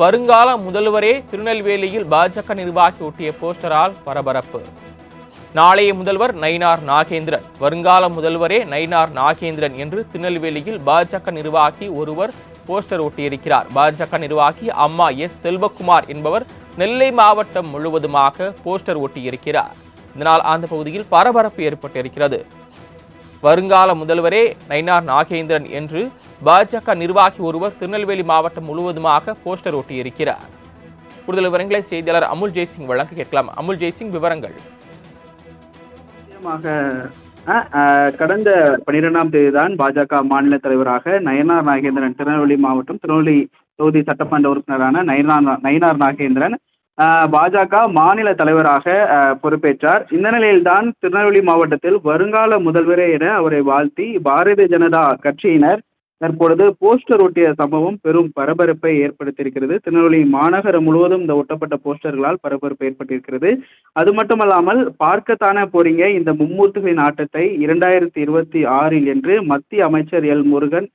வருங்கால முதல்வரே திருநெல்வேலியில் பாஜக நிர்வாகி ஒட்டிய போஸ்டரால் பரபரப்பு. நாளைய முதல்வர் நயினார் நாகேந்திரன். வருங்கால முதல்வரே நயினார் நாகேந்திரன் என்று திருநெல்வேலியில் பாஜக நிர்வாகி ஒருவர் போஸ்டர் ஒட்டியிருக்கிறார். பாஜக நிர்வாகி அம்மா எஸ் செல்வகுமார் என்பவர் நெல்லை மாவட்டம் முழுவதுமாக போஸ்டர் ஒட்டியிருக்கிறார். இதனால் அந்த பகுதியில் பரபரப்பு ஏற்பட்டிருக்கிறது. வருங்கால முதல்வரே நயினார் நாகேந்திரன் என்று பாஜக நிர்வாகி ஒருவர் திருநெல்வேலி மாவட்டம் முழுவதுமாக போஸ்டர் ஒட்டியிருக்கிறார். கூடுதல் விவரங்களை செய்தியாளர் அமுல் ஜெய்சிங் வழங்க கேட்கலாம். அமுல் ஜெய்சிங் விவரங்கள். கடந்த பனிரெண்டாம் தேதி தான் பாஜக மாநில தலைவராக நயனார் நாகேந்திரன் திருநெல்வேலி மாவட்டம் திருநெல்வேலி தொகுதி சட்டமன்ற உறுப்பினரான நயனார் நயனார் நாகேந்திரன் பாஜக மாநில தலைவராக பொறுப்பேற்றார். இந்த நிலையில்தான் திருநெல்வேலி மாவட்டத்தில் வருங்கால முதல்வரே என அவரை வாழ்த்தி பாரதிய ஜனதா கட்சியினர் தற்பொழுது போஸ்டர் ஒட்டிய சம்பவம் பெரும் பரபரப்பை ஏற்படுத்தியிருக்கிறது. திருநெல்வேலி மாநகரம் முழுவதும் இந்த ஒட்டப்பட்ட போஸ்டர்களால் பரபரப்பு ஏற்பட்டிருக்கிறது. அது மட்டுமல்லாமல் பார்க்கத்தானே போறீங்க இந்த மும்மூர்த்திகளின் ஆட்டத்தை இரண்டாயிரத்தி இருபத்தி ஆறில் என்று மத்திய அமைச்சர் எல் முருகன்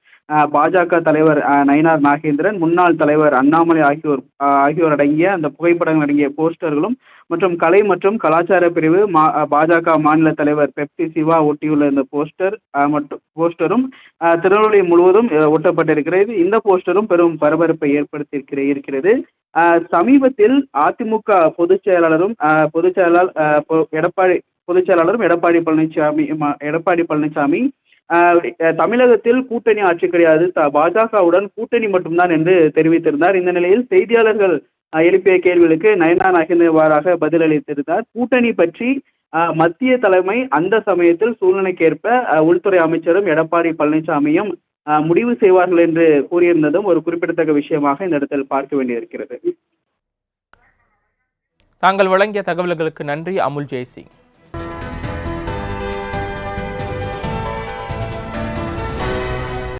பாஜக தலைவர் நயினார் நாகேந்திரன் முன்னாள் தலைவர் அண்ணாமலை ஆகியோர் ஆகியோர் அடங்கிய அந்த புகைப்படங்கள் அடங்கிய போஸ்டர்களும் மற்றும் கலை மற்றும் கலாச்சார பிரிவு மா பாஜக மாநில தலைவர் பெப்சி சிவா ஒட்டியுள்ள இந்த போஸ்டர் மற்றும் போஸ்டரும் திருநெல்வேலி முழுவதும் ஒட்டப்பட்டிருக்கிறது. இந்த போஸ்டரும் பெரும் பரபரப்பை ஏற்படுத்தி இருக்கிறது. சமீபத்தில் அதிமுக பொதுச் செயலாளரும் பொதுச் செயலாளர் எடப்பாடி பொதுச் செயலாளரும் எடப்பாடி பழனிசாமி எடப்பாடி பழனிசாமி தமிழகத்தில் கூட்டணி ஆட்சி கிடையாது. த- பாஜகவுடன் கூட்டணி மட்டும்தான் என்று தெரிவித்திருந்தார். இந்த நிலையில் செய்தியாளர்கள் எழுப்பிய கேள்விகளுக்கு நயனா நகேந்திரவாறாக பதிலளித்திருந்தார். கூட்டணி பற்றி மத்திய தலைமை அந்த சமயத்தில் சூழ்நிலைக்கேற்ப உள்துறை அமைச்சரும் எடப்பாடி பழனிசாமியும் முடிவு செய்வார்கள் என்று கூறியிருந்ததும் ஒரு குறிப்பிடத்தக்க விஷயமாக இந்த இடத்தில் பார்க்க வேண்டியிருக்கிறது. தாங்கள் வழங்கிய தகவல்களுக்கு நன்றி. அமுல் ஜெய்சிங்.